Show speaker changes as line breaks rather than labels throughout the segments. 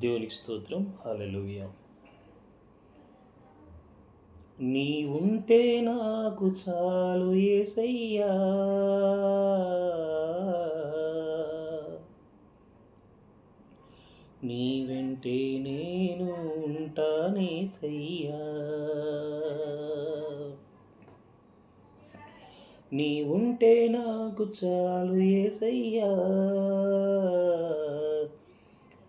దేవునికి స్తోత్రం. హల్లెలూయా. నీ ఉంటే నాకు చాలు ఏసయ్యా. నీ వెంటే నేను ఉంటానేసయ్యా నీ ఉంటే నాకు చాలు ఏసయ్యా.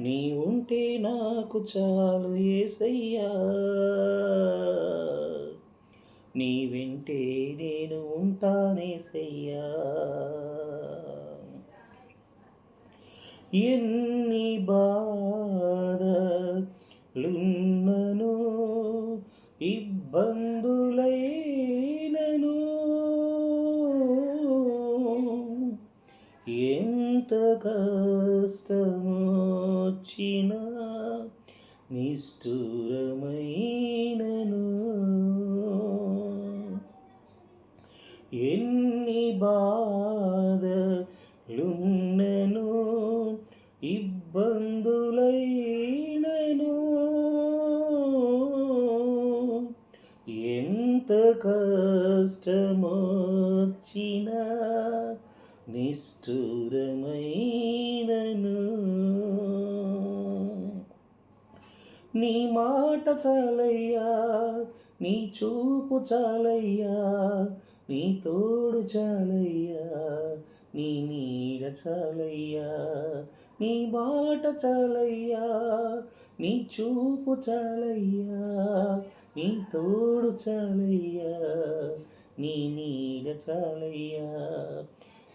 నీ ఉంటే నాకు చాలు ఏసయ్యా. నీ వింటే నేను ఉంటానేసయ్యా ఎన్ని బాధ ఎంత నిష్ఠురమైనను. ఎన్ని బాధలున్నను ఇబ్బందులైనను. ఎంత కష్టమొచ్చినా నిష్ఠూరమైనను. నీ మాట చాలయ్యా నీ చూపు చాలయ్యా నీ తోడు చాలయ్యా నీ నీడ చాలయ్యా నీ మాట చాలయ్యా నీ చూపు చాలయ్యా నీ తోడు చాలయ్యా నీ నీడ చాలయ్యా.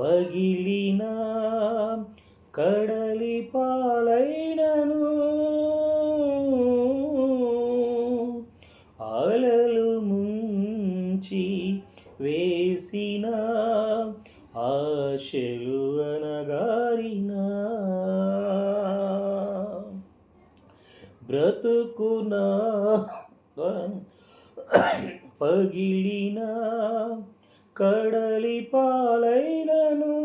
పగిలిన కడలి పాలైనను. అలలు ముంచి వేసిన ఆశలు అనగారిన బ్రతుకునా పగిలినా కడలి పాలైనను.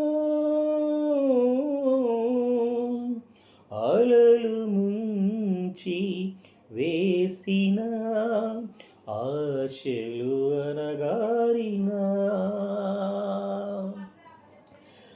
అలలు ముంచి వేసిన ఆశలు అనగారిన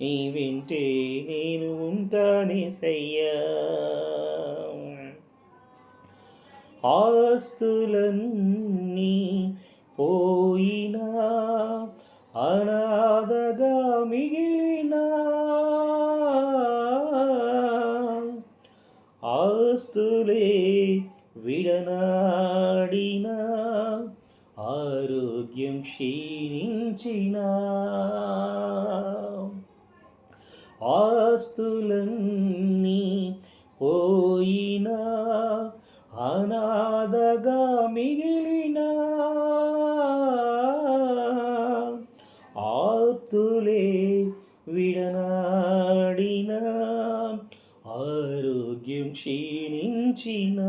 నీ వింటే నేను ఉంటానేసయ్యా ఆస్తులన్నీ పోయినా అనాథగా మిగిలినా ఆస్తులే విడనాడిన ఆరోగ్యం క్షీణించినా. ఆస్తులన్నీ పోయినా అనాథగా మిగిలిన. ఆతులే విడనాడిన ఆరోగ్యం క్షీణించిన.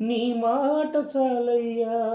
నీ మాట చాలయ్యా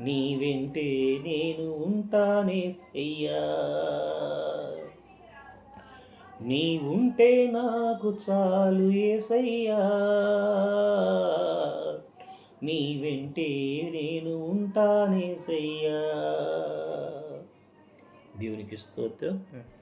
నీ వెంటే నేను ఉంటానే అయ్యా. నీ ఉంటే నాకు చాలు ఏసయ్యా. నీ వెంటే నేను ఉంటానే సయ్యా దేవునికి స్తోత్రం. Hmm.